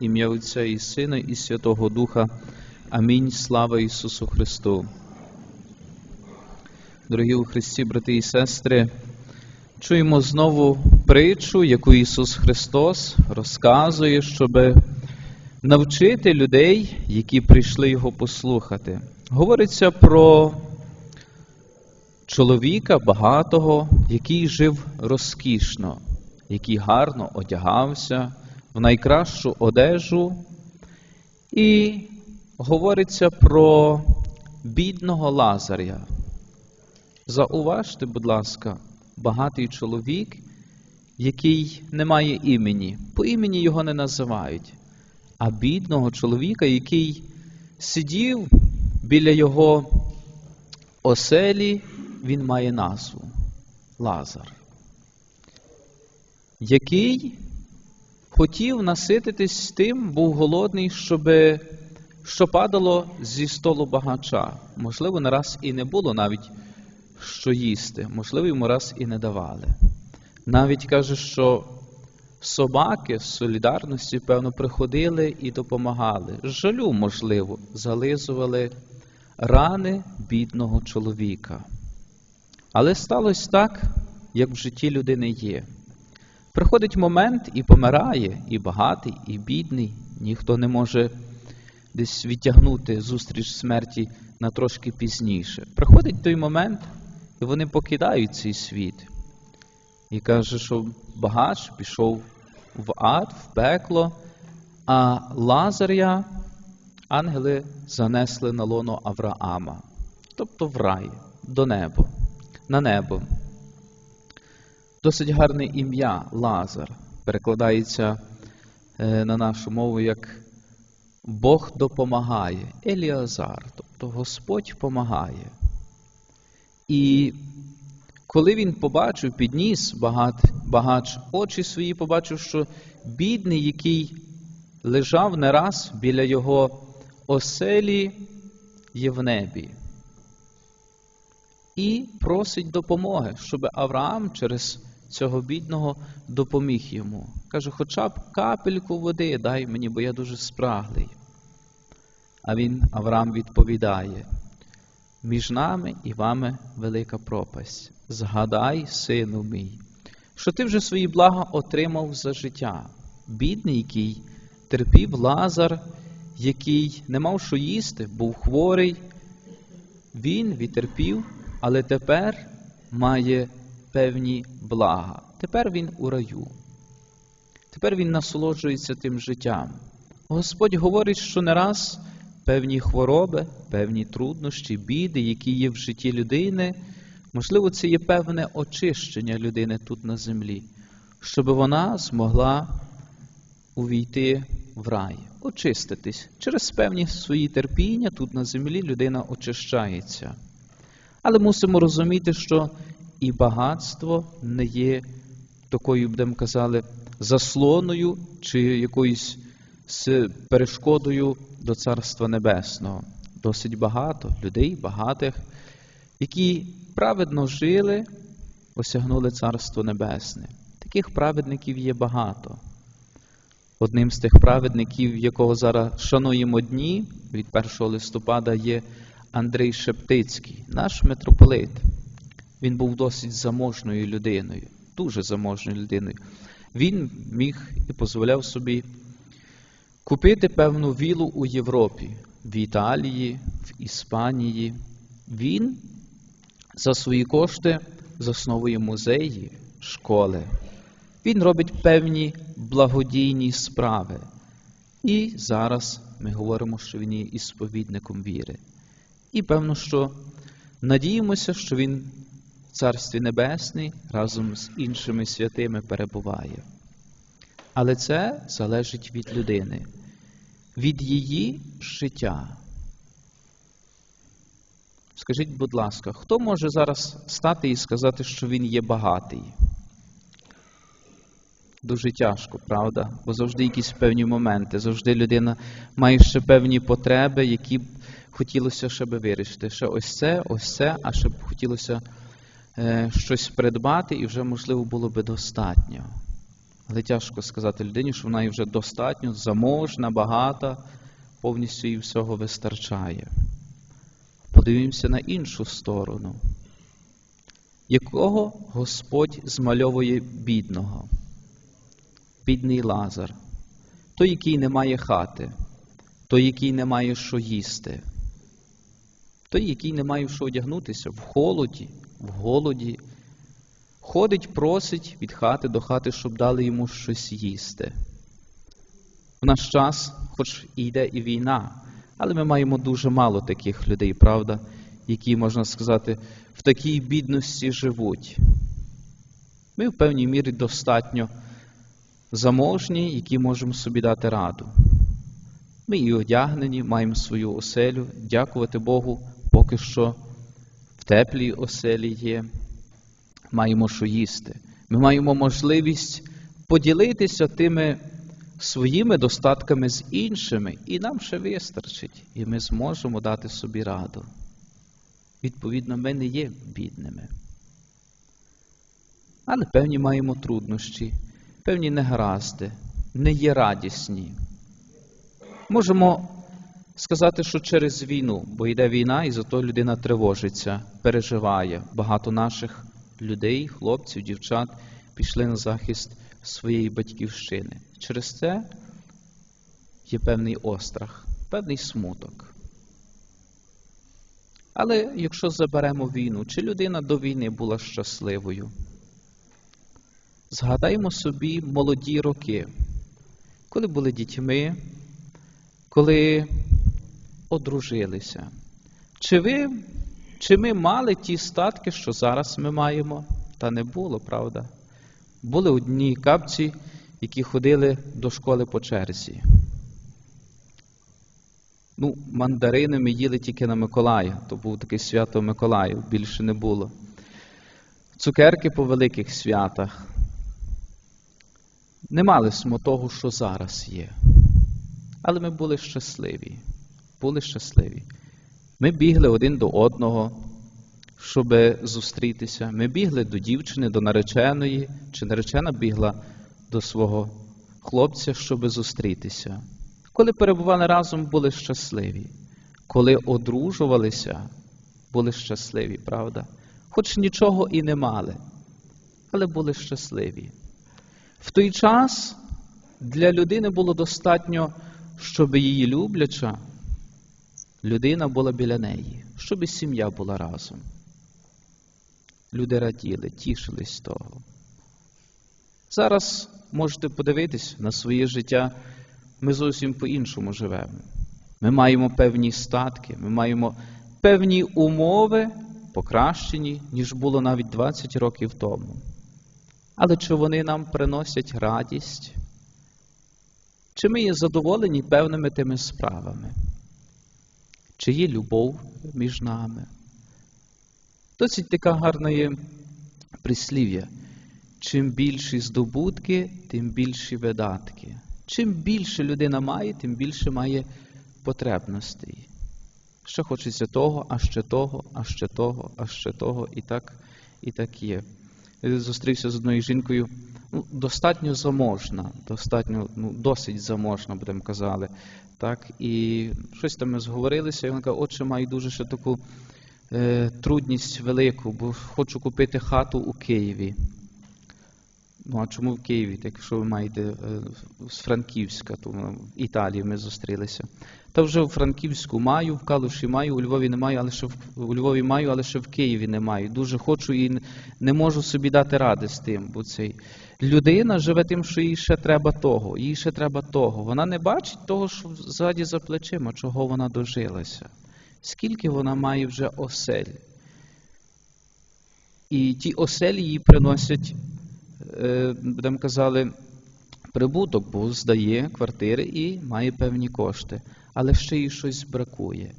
Ім'я Отця і Сина, і Святого Духа. Амінь. Слава Ісусу Христу. Дорогі у Христі, брати і сестри, чуємо знову притчу, яку Ісус Христос розказує, щоб навчити людей, які прийшли Його послухати. Говориться про чоловіка багатого, який жив розкішно, який гарно одягався в найкращу одежу, і говориться про бідного Лазаря. Зауважте, будь ласка, багатий чоловік, який не має імені, по імені його не називають, а бідного чоловіка, який сидів біля його оселі, він має назву Лазар, який хотів насититись тим, був голодний, щоб що падало зі столу багача. Можливо, не раз і не було навіть що їсти, можливо, йому раз і не давали. Навіть каже, що собаки з солідарності, певно, приходили і допомагали. Жалю, можливо, зализували рани бідного чоловіка. Але сталося так, як в житті людини є. Приходить момент і помирає, і багатий, і бідний, ніхто не може десь відтягнути зустріч смерті на трошки пізніше. Приходить той момент, і вони покидають цей світ. І каже, що багач пішов в ад, в пекло, а Лазаря ангели занесли на лоно Авраама, тобто в рай, до неба, на небо. Досить гарне ім'я Лазар перекладається е, на нашу мову як Бог допомагає, Еліазар, тобто Господь помагає. І коли він побачив, підніс багат, багач очі свої, побачив, що бідний, який лежав не раз біля його оселі, є в небі. І просить допомоги, щоб Авраам через цього бідного допоміг йому. Каже, хоча б капельку води дай мені, бо я дуже спраглий. А він, Авраам, відповідає: між нами і вами велика пропасть. Згадай, сину мій, що ти вже свої блага отримав за життя. Бідний, який терпів лазар, який не мав що їсти, був хворий. Він відтерпів, але тепер має певні блага. Тепер він у раю. Тепер він насолоджується тим життям. Господь говорить, що не раз певні хвороби, певні труднощі, біди, які є в житті людини, можливо, це є певне очищення людини тут на землі, щоб вона змогла увійти в рай, очиститись. Через певні свої терпіння тут на землі людина очищається. Але мусимо розуміти, що і багатство не є такою, будемо казали, заслоною чи якоюсь перешкодою до Царства Небесного. Досить багато людей, багатих, які праведно жили, осягнули Царство Небесне. Таких праведників є багато. Одним з тих праведників, якого зараз шануємо дні, від 1 листопада є Андрій Шептицький, наш митрополит. Він був досить заможною людиною, дуже заможною людиною. Він міг і дозволяв собі купити певну вілу у Європі, в Італії, в Іспанії. Він за свої кошти засновує музеї, школи. Він робить певні благодійні справи. І зараз ми говоримо, що він є ісповідником віри. І певно, що надіємося, що він Царстві Небесний разом з іншими святими перебуває. Але це залежить від людини, від її життя. Скажіть, будь ласка, хто може зараз стати і сказати, що він є багатий? Дуже тяжко, правда? Бо завжди якісь певні моменти, завжди людина має ще певні потреби, які б хотілося ще би вирішити. Ще ось це, ось це, а ще б хотілося щось придбати, і вже, можливо, було би достатньо. Але тяжко сказати людині, що вона є вже достатньо заможна, багата, повністю їй всього вистачає. Подивімося на іншу сторону, якого Господь змальовує бідного, бідний Лазар, той, який не має хати, той, який не має що їсти, той, який не має в що одягнутися в холоді, в голоді, ходить, просить від хати до хати, щоб дали йому щось їсти. В наш час, хоч і йде і війна, але ми маємо дуже мало таких людей, правда, які, можна сказати, в такій бідності живуть. Ми в певній мірі достатньо заможні, які можемо собі дати раду. Ми і одягнені, маємо свою оселю, дякувати Богу, поки що в теплій оселі є, маємо що їсти. Ми маємо можливість поділитися тими своїми достатками з іншими, і нам ще вистачить, і ми зможемо дати собі раду. Відповідно, ми не є бідними. Але певні маємо труднощі, певні негаразди, не є радісні. Можемо сказати, що через війну, бо йде війна, і зато людина тривожиться, переживає. Багато наших людей, хлопців, дівчат пішли на захист своєї батьківщини. Через це є певний острах, певний смуток. Але якщо заберемо війну, чи людина до війни була щасливою? Згадаймо собі молоді роки, коли були дітьми, коли одружилися. Чи ви, чи ми мали ті статки, що зараз ми маємо? Та не було, правда? Були одні капці, які ходили до школи по черзі. Ну, мандарини ми їли тільки на Миколая, то був такий свято Миколаїв, більше не було. Цукерки по великих святах. Не мали смо того, що зараз є. Але ми були щасливі. Були щасливі. Ми бігли один до одного, щоб зустрітися. Ми бігли до дівчини, до нареченої, чи наречена бігла до свого хлопця, щоб зустрітися. Коли перебували разом, були щасливі. Коли одружувалися, були щасливі, правда? Хоч нічого і не мали, але були щасливі. В той час для людини було достатньо, щоб її любляча людина була біля неї, щоб і сім'я була разом. Люди раділи, тішились з того. Зараз можете подивитись на своє життя, ми зовсім по-іншому живемо. Ми маємо певні статки, ми маємо певні умови, покращені, ніж було навіть 20 років тому. Але чи вони нам приносять радість? Чи ми є задоволені певними тими справами? Чи є любов між нами? Досить така гарна є прислів'я. Чим більші здобутки, тим більші видатки. Чим більше людина має, тим більше має потребностей. Ще хочеться того, а ще того, а ще того, а ще того, і так і так є. Я зустрівся з одною жінкою, ну, достатньо заможна, достатньо, ну, досить заможна, будемо казали. Так, І щось там ми зговорилися, і вона каже, отче, маю дуже ще таку е, трудність велику, бо хочу купити хату у Києві. Ну, а чому в Києві? Так якщо ви маєте е, з Франківська, то в Італії ми зустрілися. Та вже в Франківську маю, в Калуші маю, у Львові не маю, але ще в, у Львові маю, але ще в Києві не маю. Дуже хочу і не можу собі дати ради з тим, бо цей людина живе тим, що їй ще треба того, їй ще треба того. Вона не бачить того, що ззаді за плечима, чого вона дожилася. Скільки вона має вже осель. І ті оселі їй приносять будемо казали, прибуток, бо здає квартири і має певні кошти, але ще їй щось бракує.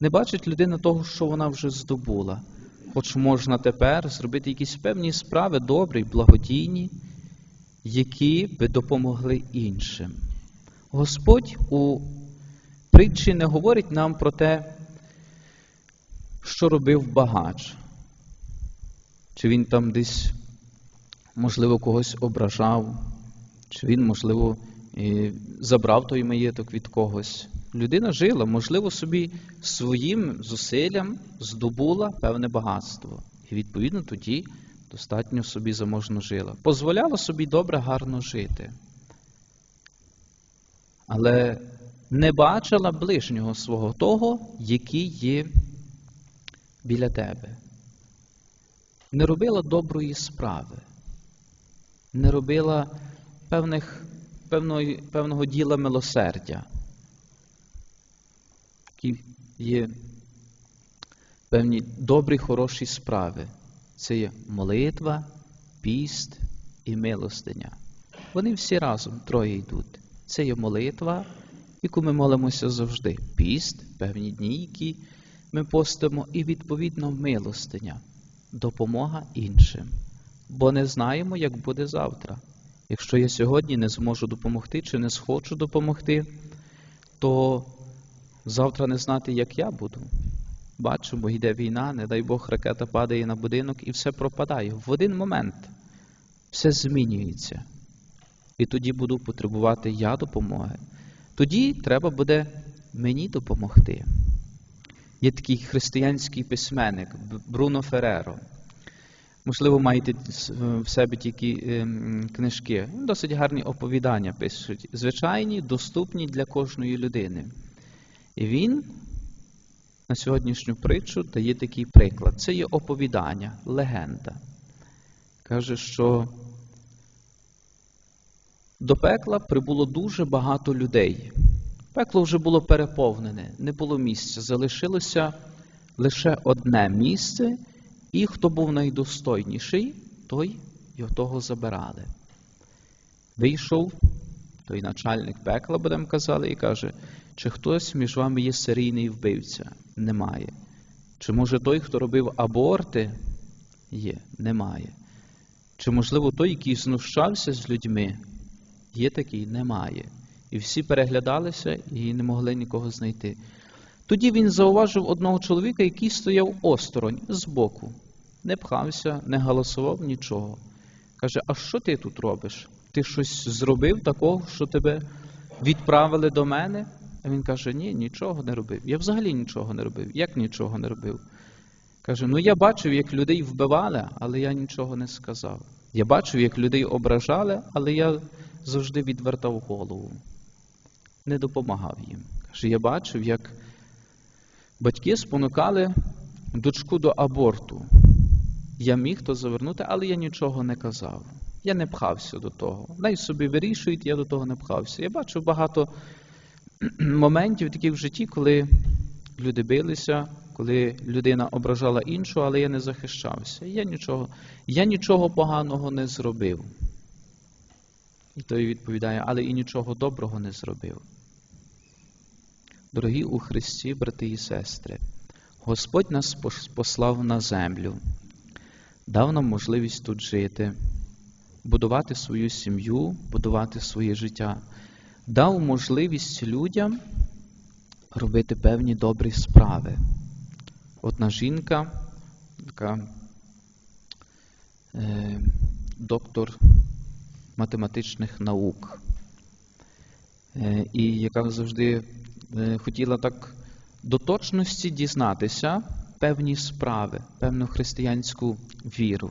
Не бачить людина того, що вона вже здобула, хоч можна тепер зробити якісь певні справи добрі, благодійні, які би допомогли іншим. Господь у притчі не говорить нам про те, що робив багач. Чи він там десь можливо, когось ображав, чи він, можливо, забрав той маєток від когось. Людина жила, можливо, собі своїм зусиллям здобула певне багатство. І відповідно тоді достатньо собі заможно жила. Позволяла собі добре, гарно жити. Але не бачила ближнього свого того, який є біля тебе. Не робила доброї справи, не робила певних, певного, певного діла милосердя, які є певні добрі, хороші справи. Це є молитва, піст і милостиня. Вони всі разом троє йдуть. Це є молитва, яку ми молимося завжди. Піст, певні дні, які ми постимо, і відповідно милостиня, допомога іншим. Бо не знаємо, як буде завтра. Якщо я сьогодні не зможу допомогти чи не схочу допомогти, то завтра не знати, як я буду. Бачимо, йде війна, не дай Бог, ракета падає на будинок і все пропадає. В один момент все змінюється. І тоді буду потребувати я допомоги. Тоді треба буде мені допомогти. Є такий християнський письменник Бруно Фереро. Можливо, маєте в себе тільки ем, книжки. Досить гарні оповідання пишуть. Звичайні, доступні для кожної людини. І він на сьогоднішню притчу дає такий приклад. Це є оповідання, легенда. Каже, що до пекла прибуло дуже багато людей. Пекло вже було переповнене, не було місця. Залишилося лише одне місце, і хто був найдостойніший, той його того забирали. Вийшов той начальник пекла, будемо казали, і каже, чи хтось між вами є серійний вбивця? Немає. Чи може той, хто робив аборти? Є, немає. Чи, можливо, той, який знущався з людьми? Є такий, немає. І всі переглядалися і не могли нікого знайти. Тоді він зауважив одного чоловіка, який стояв осторонь збоку, не пхався, не галасував нічого. Каже: А що ти тут робиш? Ти щось зробив такого, що тебе відправили до мене? А він каже: Ні, нічого не робив. Я взагалі нічого не робив. Як нічого не робив? Каже: Ну я бачив, як людей вбивали, але я нічого не сказав. Я бачив, як людей ображали, але я завжди відвертав голову, не допомагав їм. Каже, я бачив, як батьки спонукали дочку до аборту. Я міг то завернути, але я нічого не казав. Я не пхався до того. Най собі вирішують, я до того не пхався. Я бачив багато моментів таких в житті, коли люди билися, коли людина ображала іншу, але я не захищався. Я нічого, я нічого поганого не зробив. І той відповідає, але і нічого доброго не зробив. Дорогі у Христі, брати і сестри, Господь нас послав на землю, дав нам можливість тут жити, будувати свою сім'ю, будувати своє життя, дав можливість людям робити певні добрі справи. Одна жінка, така е, доктор математичних наук, е, і яка завжди е, хотіла так до точності дізнатися певні справи, певну християнську віру.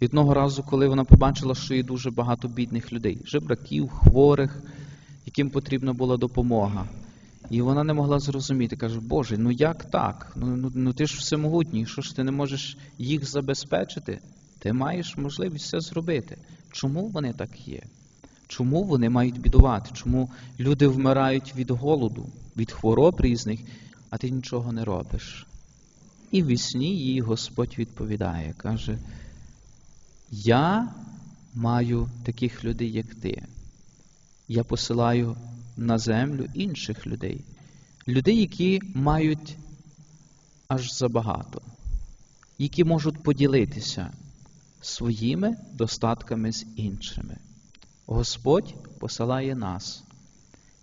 І одного разу, коли вона побачила, що є дуже багато бідних людей, жебраків, хворих, яким потрібна була допомога. І вона не могла зрозуміти, каже, Боже, ну як так? Ну, ну, ну ти ж всемогутній, що ж ти не можеш їх забезпечити? Ти маєш можливість це зробити. Чому вони так є? Чому вони мають бідувати? Чому люди вмирають від голоду, від хвороб різних, а ти нічого не робиш? І в сні їй Господь відповідає, каже, я маю таких людей, як ти. Я посилаю на землю інших людей, людей, які мають аж забагато, які можуть поділитися своїми достатками з іншими. Господь посилає нас,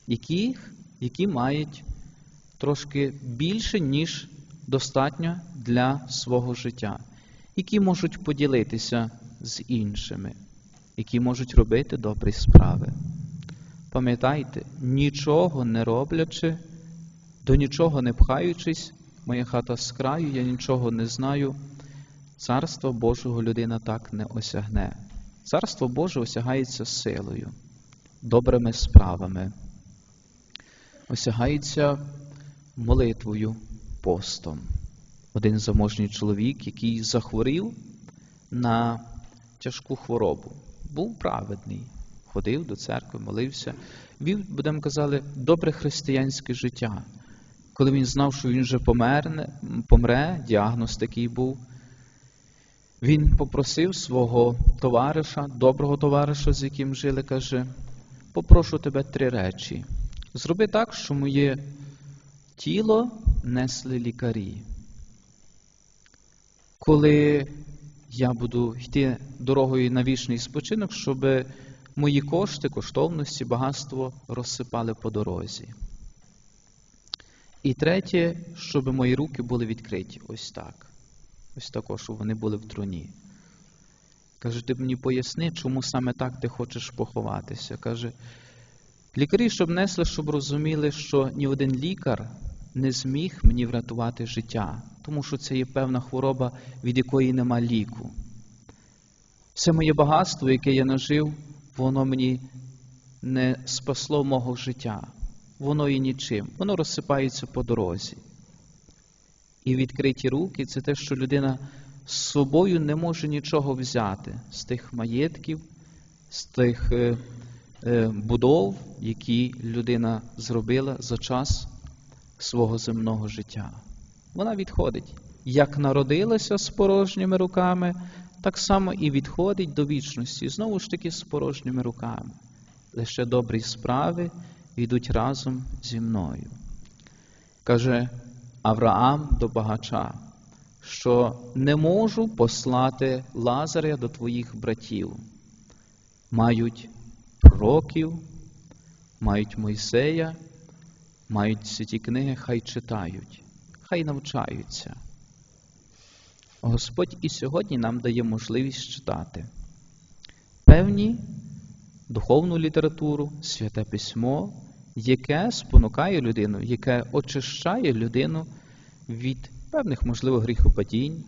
які, які мають трошки більше, ніж достатньо для свого життя, які можуть поділитися з іншими, які можуть робити добрі справи. Пам'ятайте, нічого не роблячи, до нічого не пхаючись, моя хата з краю, я нічого не знаю. Царство Божого людина так не осягне. Царство Боже осягається силою, добрими справами, осягається молитвою, постом. Один заможній чоловік, який захворів на тяжку хворобу, був праведний, ходив до церкви, молився, вів, будемо казати, добре християнське життя. Коли він знав, що він вже померне, помре, діагноз такий був. Він попросив свого товариша, доброго товариша, з яким жили, каже: попрошу тебе три речі. Зроби так, що моє тіло несли лікарі. Коли я буду йти дорогою на вічний спочинок, щоб мої кошти, коштовності, багатство розсипали по дорозі. І третє, щоб мої руки були відкриті. Ось так. Ось також, щоб вони були в труні. Каже, ти мені поясни, чому саме так ти хочеш поховатися. Каже, лікарі, щоб несли, щоб розуміли, що ні один лікар не зміг мені врятувати життя, тому що це є певна хвороба, від якої нема ліку. Все моє багатство, яке я нажив, воно мені не спасло мого життя. Воно і нічим, воно розсипається по дорозі. І відкриті руки це те, що людина з собою не може нічого взяти з тих маєтків, з тих е, е, будов, які людина зробила за час свого земного життя. Вона відходить. Як народилася з порожніми руками, так само і відходить до вічності, знову ж таки з порожніми руками. Лише добрі справи йдуть разом зі мною. Каже Авраам до багача, що не можу послати Лазаря до твоїх братів. Мають пророків, мають Мойсея, мають святі книги, хай читають, хай навчаються. Господь і сьогодні нам дає можливість читати певні духовну літературу, святе письмо, яке спонукає людину, яке очищає людину від певних, можливо, гріхопадінь,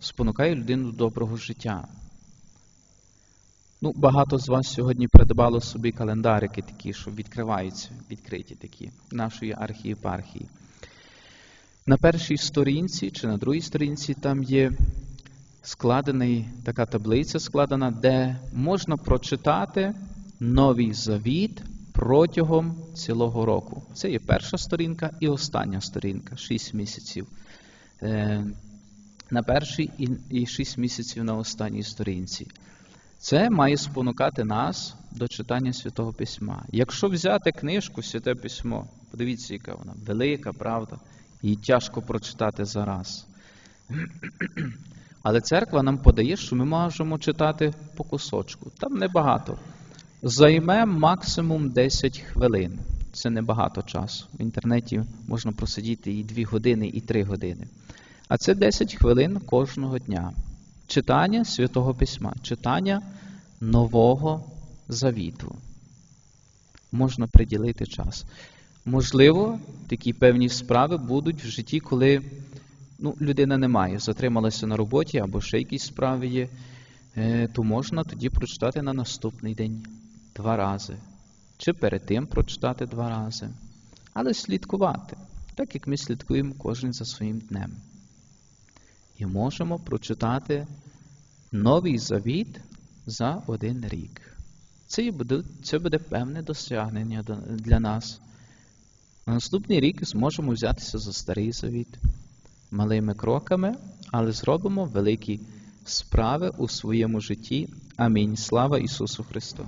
спонукає людину до доброго життя. Ну, Багато з вас сьогодні придбало собі календарики такі, що відкриваються, відкриті такі, нашої архієпархії. На першій сторінці чи на другій сторінці там є складений, така таблиця складена, де можна прочитати новий завіт протягом цілого року. Це є перша сторінка і остання сторінка 6 місяців. Е, на першій і 6 місяців на останній сторінці. Це має спонукати нас до читання Святого Письма. Якщо взяти книжку Святе Письмо, подивіться, яка вона велика, правда, її тяжко прочитати зараз. Але церква нам подає, що ми можемо читати по кусочку. Там небагато. Займе максимум 10 хвилин. Це небагато часу. В інтернеті можна просидіти і 2 години, і 3 години. А це 10 хвилин кожного дня. Читання Святого Письма, читання Нового Завіту. Можна приділити час. Можливо, такі певні справи будуть в житті, коли ну, людина не має, затрималася на роботі або ще якісь справи є, е, то можна тоді прочитати на наступний день два рази. Чи перед тим прочитати два рази. Але слідкувати, так як ми слідкуємо кожен за своїм днем. І можемо прочитати новий завіт за один рік. Це буде, це буде певне досягнення для нас. На наступний рік зможемо взятися за старий завіт малими кроками, але зробимо великі справи у своєму житті. Амінь. Слава Ісусу Христу!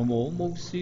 Промовмо всі